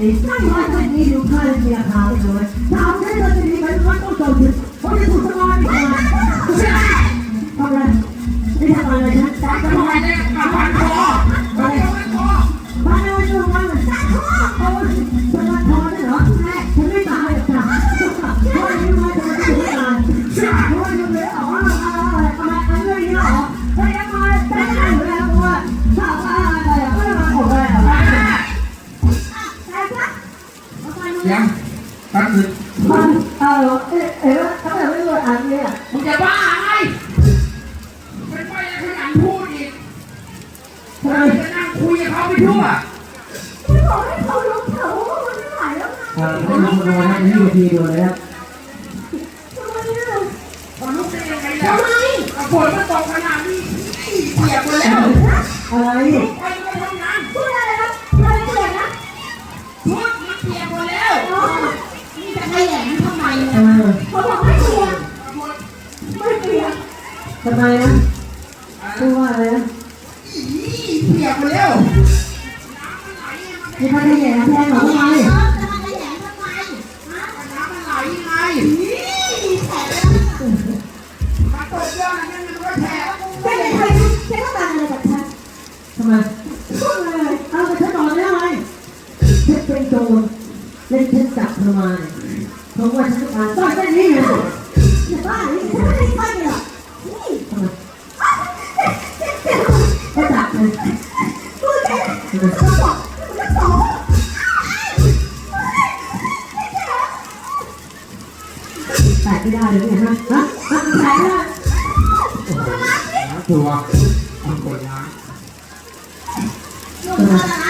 การสร้อยเส้นนี้สร้อยเส้นนี้ดูค่า เอาไปมึงยังแป๊บนึงมันเออเออเออถ้าแบบไม่รู้อันเนี้ยมึงจะบ้าไงเป็นไปขยันพูดอีกทำไมจะนั่งคุยกับเขาไปทั่วไม่บอกให้เขาลุกเถอะว่ามันไม่ไหวแล้วนะอ่าให้ลงมาดูนะนี่ดูทีดูเลยครับทำไมเนี่ยมันลุกได้ยังไงแล้วทำไมกระฝนมันตกขนาดนี้เปียกหมดแล้วอะไรไปก็ไปทำงานพูดอะไรนะอะไรเปลี่ยนนะ ชุดมันเปียกหมดแล้ว อ๋อนี่จะขยันทำไม เอเนี่ยอเขาบอกไม่เปลี่ยนไม่เปลี่ยนทำไมนะพูดว่าอะไรนะอีเปียกหมดแล้วมีใครจะแย่แทงหรอทำไมเออจะมาขยันทำไมฮะน้ำมันไหลไงนี่แผลแล้วมาตกยอดนั่นมันก็แฉะแกเป็นใครแกต้องการอะไรจากฉันทำไมพูดเลยเอาไปฉันต่อได้ไหมฉันเป็นโจรเล่นฉันจับเธอมาเนี่ยเพ ราะว่าฉันต้องการสร้อยเส้นนี้ไงอย่าบ้านี่ฉันไม่ได้ใช่เลยหรอกนี่ทำไมแกแกก็จับเลยพูดแกเขาบอกมันก็สองแตะไม่ได้เลยเนี่ยฮะฮะฮะแตะไม่ได้ล้างตัวทำคนล้างลูกมาแล้วนะไปยืนตรง